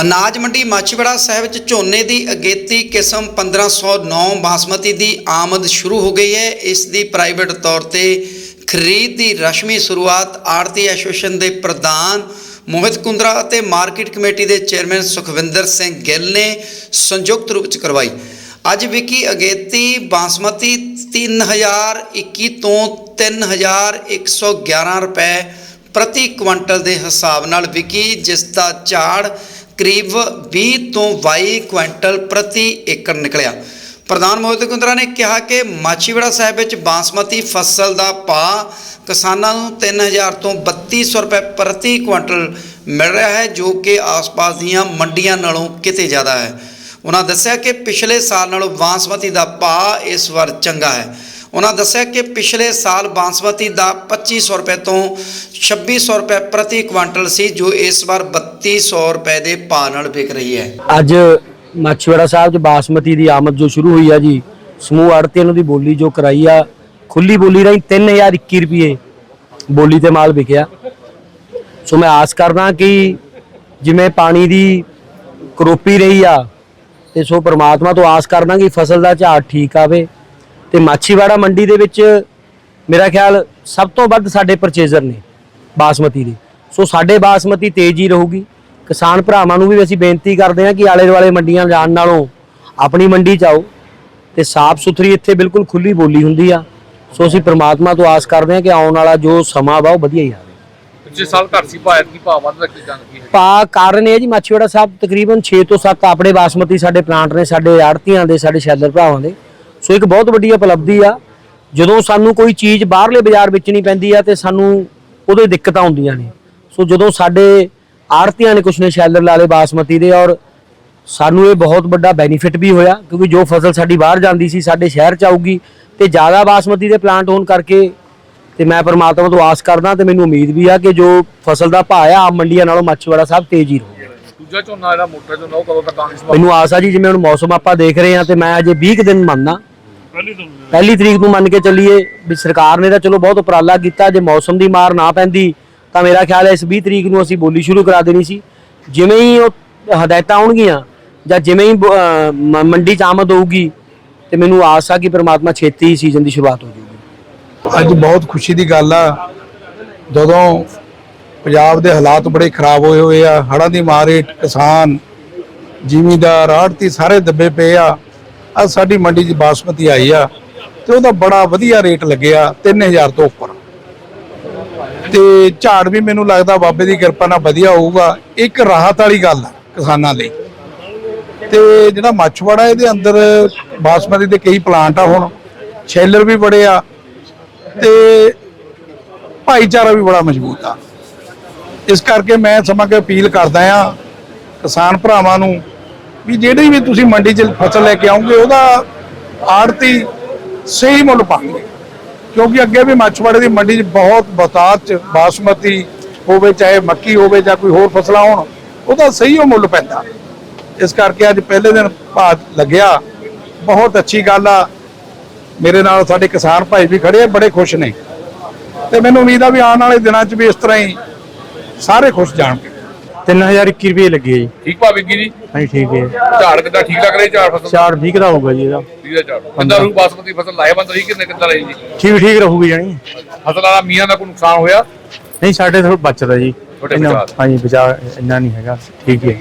ਅਨਾਜ ਮੰਡੀ ਮਾਛੀਵਾੜਾ ਸਾਹਿਬ ਵਿੱਚ ਝੋਨੇ ਦੀ ਅਗੇਤੀ ਕਿਸਮ 1509 ਬਾਸਮਤੀ ਦੀ ਆਮਦ ਸ਼ੁਰੂ ਹੋ ਗਈ ਹੈ। ਇਸ ਦੀ ਪ੍ਰਾਈਵੇਟ ਤੌਰ ਤੇ ਖਰੀਦ ਦੀ ਰਸਮੀ ਸ਼ੁਰੂਆਤ ਆੜਤੀ ਐਸੋਸੀਏਸ਼ਨ ਦੇ ਪ੍ਰਧਾਨ ਮੋਹਿਤ ਕੁੰਦਰਾ ਅਤੇ ਮਾਰਕੀਟ ਕਮੇਟੀ ਦੇ ਚੇਅਰਮੈਨ ਸੁਖਵਿੰਦਰ ਸਿੰਘ ਗਿੱਲ ਨੇ ਸੰਯੁਕਤ ਰੂਪ ਵਿੱਚ ਕਰਵਾਈ। ਅੱਜ ਵਿਕੀ ਅਗੇਤੀ ਬਾਸਮਤੀ 3021 ਤੋਂ 3111 ਰੁਪਏ ਪ੍ਰਤੀ ਕੁਇੰਟਲ ਦੇ ਹਿਸਾਬ ਨਾਲ ਵਿਕੀ, ਜਿਸ ਦਾ ਝਾੜ ਕਰੀਬ 20 ਤੋਂ 22 ਕੁਇੰਟਲ ਪ੍ਰਤੀ ਏਕੜ ਨਿਕਲਿਆ। ਪ੍ਰਧਾਨ ਮੋਹਿਤ ਕੁੰਦਰਾ ਨੇ ਕਿਹਾ ਕਿ ਮਾਛੀਵਾੜਾ ਸਾਹਿਬ ਵਿੱਚ ਬਾਸਮਤੀ ਫਸਲ ਦਾ ਭਾਅ ਕਿਸਾਨਾਂ ਨੂੰ 3000 ਤੋਂ 3200 ਰੁਪਏ ਪ੍ਰਤੀ ਕੁਇੰਟਲ ਮਿਲ ਰਿਹਾ ਹੈ, ਜੋ ਕਿ ਆਸ-ਪਾਸ ਦੀਆਂ ਮੰਡੀਆਂ ਨਾਲੋਂ ਕਿਤੇ ਜ਼ਿਆਦਾ ਹੈ। ਉਹਨਾਂ ਦੱਸਿਆ ਕਿ ਪਿਛਲੇ ਸਾਲ ਨਾਲੋਂ ਬਾਸਮਤੀ ਦਾ ਭਾਅ ਇਸ ਵਾਰ ਚੰਗਾ ਹੈ। ਉਹਨਾਂ ਦੱਸਿਆ ਕਿ ਪਿਛਲੇ ਸਾਲ ਬਾਸਮਤੀ ਦਾ 2500 ਰੁਪਏ ਤੋਂ 2600 ਰੁਪਏ ਪ੍ਰਤੀ ਕੁਇੰਟਲ ਸੀ, ਜੋ ਇਸ ਵਾਰ 3200 ਰੁਪਏ ਦੇ ਭਾਅ ਨਾਲ ਵਿਕ ਰਹੀ ਹੈ। ਅੱਜ ਮਾਛੀਵਾੜਾ ਸਾਹਿਬ 'ਚ ਬਾਸਮਤੀ ਦੀ ਆਮਦ ਜੋ ਸ਼ੁਰੂ ਹੋਈ ਆ ਜੀ, ਸਮੂਹ ਆੜਤੀਆਂ ਨੂੰ ਦੀ ਬੋਲੀ ਜੋ ਕਰਾਈ ਆ, ਖੁੱਲੀ ਬੋਲੀ ਰਾਹੀਂ 3021 ਰੁਪਏ ਬੋਲੀ ਤੇ ਮਾਲ ਵਿਕਿਆ। ਸੋ ਮੈਂ ਆਸ ਕਰਦਾ ਕਿ ਜਿਵੇਂ ਪਾਣੀ ਦੀ ਕਰੋਪੀ ਰਹੀ ਆ, ਤੇ ਸੋ ਪ੍ਰਮਾਤਮਾ ਤੋਂ ਆਸ ਕਰਦਾ ਕਿ ਫਸਲ ਦਾ ਝਾੜ ਠੀਕ ਆਵੇ। ਤੇ ਮਾਛੀਵਾੜਾ ਮੰਡੀ ਦੇ ਵਿੱਚ ਮੇਰਾ ਖਿਆਲ ਸਭ ਤੋਂ ਵੱਧ ਸਾਡੇ ਪਰਚੇਜ਼ਰ ਨੇ ਬਾਸਮਤੀ ਦੇ। ਸੋ ਸਾਡੇ ਬਾਸਮਤੀ ਤੇਜ਼ ਹੀ ਰਹੂਗੀ। ਕਿਸਾਨ ਭਰਾਵਾਂ ਨੂੰ ਵੀ ਅਸੀਂ ਬੇਨਤੀ ਕਰਦੇ ਹਾਂ ਕਿ ਆਲੇ ਦੁਆਲੇ ਮੰਡੀਆਂ ਜਾਣ ਨਾਲੋਂ ਆਪਣੀ ਮੰਡੀ 'ਚ ਆਓ ਤੇ ਸਾਫ਼ ਸੁਥਰੀ ਇੱਥੇ ਬਿਲਕੁਲ ਖੁੱਲੀ ਬੋਲੀ ਹੁੰਦੀ ਆ। ਸੋ ਅਸੀਂ ਪ੍ਰਮਾਤਮਾ ਤੋਂ ਆਸ ਕਰਦੇ ਹਾਂ ਕਿ ਆਉਣ ਵਾਲਾ ਜੋ ਸਮਾਂ ਵਾ ਉਹ ਵਧੀਆ ਹੀ ਆਵੇ। ਪਿਛਲੇ ਸਾਲ ਘੱਟ ਸੀ ਭਾਅ ਕੀ ਭਾਅ ਵੱਧ ਰੱਖੀ ਜਾਂਦੀ ਹੈ। ਪਾ ਕਾਰਨ ਇਹ ਜੀ ਮਾਛੀਵਾੜਾ ਸਾਹਿਬ ਤਕਰੀਬਨ 6 ਤੋਂ 7 ਆਪਣੇ ਬਾਸਮਤੀ ਸਾਡੇ ਪਲਾਂਟ ਨੇ ਸਾਡੇ ਆੜਤੀਆਂ ਦੇ ਸਾਡੇ ਸ਼ੈਲਰ ਭਰਾਵਾਂ ਦੇ। ਸੋ ਇੱਕ ਬਹੁਤ ਵੱਡੀ ਉਪਲਬਧੀ ਆ। ਜਦੋਂ ਸਾਨੂੰ ਕੋਈ ਚੀਜ਼ ਬਾਹਰਲੇ ਬਾਜ਼ਾਰ ਵੇਚਣੀ ਪੈਂਦੀ ਆ ਤੇ ਸਾਨੂੰ ਉਹਦੇ ਦਿੱਕਤਾਂ ਹੁੰਦੀਆਂ ਨੇ। ਸੋ ਜਦੋਂ ਸਾਡੇ ਆੜਤੀਆਂ ਨੇ ਕੁਛ ਨੇ ਸ਼ੈਲਰ ਲਾਲੇ ਬਾਸਮਤੀ ਦੇ ਔਰ ਸਾਨੂੰ ਇਹ ਬਹੁਤ ਵੱਡਾ ਬੈਨੀਫਿਟ ਵੀ ਹੋਇਆ ਕਿਉਂਕਿ ਜੋ ਫਸਲ ਸਾਡੀ ਬਾਹਰ ਜਾਂਦੀ ਸੀ ਸਾਡੇ ਸ਼ਹਿਰ ਚ ਆਊਗੀ ਤੇ ਜ਼ਿਆਦਾ ਬਾਸਮਤੀ ਦੇ ਪਲਾਂਟ ਹੋਣ ਕਰਕੇ ਤੇ ਮੈਂ ਪਰਮਾਤਮਾ ਤੋਂ ਆਸ ਕਰਦਾ ਤੇ ਮੈਨੂੰ ਉਮੀਦ ਵੀ ਆ ਕਿ ਜੋ ਫਸਲ ਦਾ ਭਾਅ ਆ ਆਮ ਮੰਡੀਆਂ ਨਾਲੋਂ ਮਾਛੀਵਾੜਾ ਸਾਹਿਬ ਤੇਜ਼ ਹੀ ਰਹੂਗਾ ਦੂਜਾ ਝੋਨਾ ਜਿਹੜਾ ਮੋਟਾ ਝੋਨਾ ਉਹ ਕਦੋਂ ਤੱਕ ਆਉਣੀ ਮੈਨੂੰ ਆਸ ਆ ਜੀ ਜਿਵੇਂ ਹੁਣ ਮੌਸਮ ਆਪਾਂ ਦੇਖ ਰਹੇ ਹਾਂ ਤੇ ਮੈਂ ਅਜੇ 20 ਕੁ ਦਿਨ ਮੰਨਦਾ ਪਹਿਲੀ ਤਰੀਕ ਨੂੰ ਮੰਨ ਕੇ ਚੱਲੀਏ ਵੀ ਸਰਕਾਰ ਨੇ ਤਾਂ ਚਲੋ ਬਹੁਤ ਉਪਰਾਲਾ ਕੀਤਾ ਜੇ ਮੌਸਮ ਦੀ ਮਾਰ ਨਾ ਪੈਂਦੀ ਤਾਂ ਮੇਰਾ ਖਿਆਲ ਹੈ ਇਸ 20 ਤਰੀਕ ਨੂੰ ਅਸੀਂ ਬੋਲੀ ਸ਼ੁਰੂ ਕਰਾ ਦੇਣੀ ਸੀ। ਜਿਵੇਂ ਹੀ ਉਹ ਹਦਾਇਤਾਂ ਆਉਣਗੀਆਂ ਜਾਂ ਜਿਵੇਂ ਹੀ ਮੰਡੀ ਚ ਆਮਦ ਹੋਊਗੀ ਤੇ ਮੈਨੂੰ ਆਸ ਆ ਕਿ ਪ੍ਰਮਾਤਮਾ ਛੇਤੀ ਸੀਜ਼ਨ ਦੀ ਸ਼ੁਰੂਆਤ ਹੋ ਜਾਊਗੀ। ਅੱਜ ਬਹੁਤ ਖੁਸ਼ੀ ਦੀ ਗੱਲ ਆ ਜਦੋਂ ਪੰਜਾਬ ਦੇ ਹਾਲਾਤ ਬੜੇ ਖਰਾਬ ਹੋਏ ਹੋਏ ਆ ਹੜ੍ਹਾਂ ਦੀ ਮਾਰੇ ਕਿਸਾਨ ਜ਼ਿਮੀਂਦਾਰ ਆੜਤੀ ਸਾਰੇ ਦੱਬੇ ਪਏ ਆ। ਅੱਜ ਸਾਡੀ ਮੰਡੀ 'ਚ ਬਾਸਮਤੀ ਆਈ ਆ ਤੇ ਉਹਦਾ ਬੜਾ ਵਧੀਆ ਰੇਟ ਲੱਗਿਆ 3000 ਤੋਂ ਉੱਪਰ। ਤੇ ਝਾੜ ਵੀ ਮੈਨੂੰ ਲੱਗਦਾ ਬਾਬੇ ਦੀ ਕਿਰਪਾ ਨਾਲ ਵਧੀਆ ਹੋਊਗਾ। ਇੱਕ ਰਾਹਤ ਵਾਲੀ ਗੱਲ ਆ ਕਿਸਾਨਾਂ ਲਈ। ਤੇ ਜਿਹੜਾ ਮੱਛਵਾੜਾ ਇਹਦੇ ਅੰਦਰ ਬਾਸਮਤੀ ਦੇ ਕਈ ਪਲਾਂਟ ਆ ਹੁਣ, ਛੇਲਰ ਵੀ ਬੜੇ ਆ ਤੇ ਭਾਈਚਾਰਾ ਵੀ ਬੜਾ ਮਜ਼ਬੂਤ ਆ। ਇਸ ਕਰਕੇ ਮੈਂ ਸਮਾਂ ਕੇ ਅਪੀਲ ਕਰਦਾ ਆ ਕਿਸਾਨ ਭਰਾਵਾਂ ਨੂੰ ਵੀ ਜਿਹੜੀ ਵੀ ਤੁਸੀਂ ਮੰਡੀ 'ਚ ਫਸਲ ਲੈ ਕੇ ਆਉਂਗੇ, ਉਹਦਾ ਆੜਤੀ ਸਹੀ ਮੁੱਲ ਪਾਉਂਗੇ ਕਿਉਂਕਿ ਅੱਗੇ ਵੀ ਮੱਛਵਾੜੇ ਦੀ ਮੰਡੀ 'ਚ ਬਹੁਤ ਬਤਾਤ 'ਚ ਬਾਸਮਤੀ ਹੋਵੇ, ਚਾਹੇ ਮੱਕੀ ਹੋਵੇ ਜਾਂ ਕੋਈ ਹੋਰ ਫਸਲਾਂ ਹੋਣ, ਉਹਦਾ ਸਹੀ ਉਹ ਮੁੱਲ ਪੈਂਦਾ। ਇਸ ਕਰਕੇ ਅੱਜ ਪਹਿਲੇ ਦਿਨ ਭਾਅ ਲੱਗਿਆ। ਬਹੁਤ ਅੱਛੀ ਗੱਲ ਆ। ਮੇਰੇ ਨਾਲ ਸਾਡੇ ਕਿਸਾਨ ਭਾਈ ਵੀ ਖੜੇ ਆ, ਬੜੇ ਖੁਸ਼ ਨੇ। ਤੇ ਮੈਨੂੰ ਉਮੀਦ ਆ ਵੀ ਆਉਣ ਵਾਲੇ ਦਿਨਾਂ 'ਚ ਵੀ ਇਸ ਤਰ੍ਹਾਂ ਹੀ ਸਾਰੇ ਖੁਸ਼ ਜਾਣਗੇ। 3021 ਰੁਪਏ ਲੱਗੇ ਜੀ। ਠੀਕ ਭਾਅ ਵਿਕੀ ਜੀ? ਹਾਂਜੀ ਠੀਕ ਹੈ। ਝਾੜ ਕਿੱਦਾਂ ਠੀਕ ਲੱਗ ਰਿਹਾ ਜੀ ਝਾੜ ਫਸਲ? ਚਾਰ ਵੀਹ ਕੁ ਦਾ ਹੋਊਗਾ ਜੀ ਇਹਦਾ। ਠੀਕ ਹੈ ਝਾੜ। ਕਿੰਦਾ ਰੂ ਬਾਸਮਤੀ ਫਸਲ ਲਾਹੇਵੰਦ ਰਹੀ ਕਿੰਨੇ ਕਿੰਦਾ ਰਹੀ ਜੀ? ਠੀਕ ਠੀਕ ਰਹੂਗੀ ਜਾਣੀ। ਫਸਲ ਵਾਲਾ ਮੀਆਂ ਦਾ ਕੋਈ ਨੁਕਸਾਨ ਹੋਇਆ? ਨਹੀਂ ਸਾਡੇ ਥੋੜਾ ਬਚਦਾ ਜੀ। ਤੁਹਾਡੇ ਇੰਨਾ- ਬਚਾਅ। ਹਾਂਜੀ ਬਚਾ ਇੰਨਾ ਨਹੀਂ ਹੈਗਾ। ਠੀਕ ਹੈ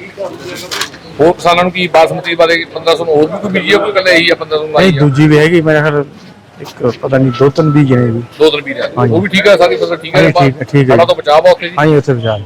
ਹੋਰ ਕਿਸਾਨਾਂ ਨੂੰ ਕੀ ਬਾਸਮਤੀ ਬਾਰੇ 1500 ਨੂੰ ਹੋਰ ਵੀ ਕੋਈ ਬੀਜੀ ਕੋਈ ਕੱਲੇ ਇਹੀ ਆ 1500 ਨੂੰ ਨਹੀਂ ਲਾਈ ਆ? ਦੂਜੀ ਵੀ ਹੈਗੀ ਮੇਰੇ ਖਿਆਲ ਇੱਕ ਪਤਾ ਨਹੀਂ ਦੋ ਤਿੰਨ ਵੀ ਗਏ ਵੀ ਦੋ ਦਿਨ ਵੀ ਰਿਹਾ। ਉਹ ਵੀ ਠੀਕ ਹੈ ਸਾਰੀ ਫਸਲ ਠੀਕ ਹੈ ਹਾਂਜੀ, ਠੀਕ ਹੈ, ਠੀਕ ਹੈ ਸਾਡਾ ਜੀ। ਤਾਂ ਬਚਾਅ ਬਹੁਤ ਹੈ ਜੀ। ਹਾਂਜੀ ਉੱਥੇ ਬਚਾ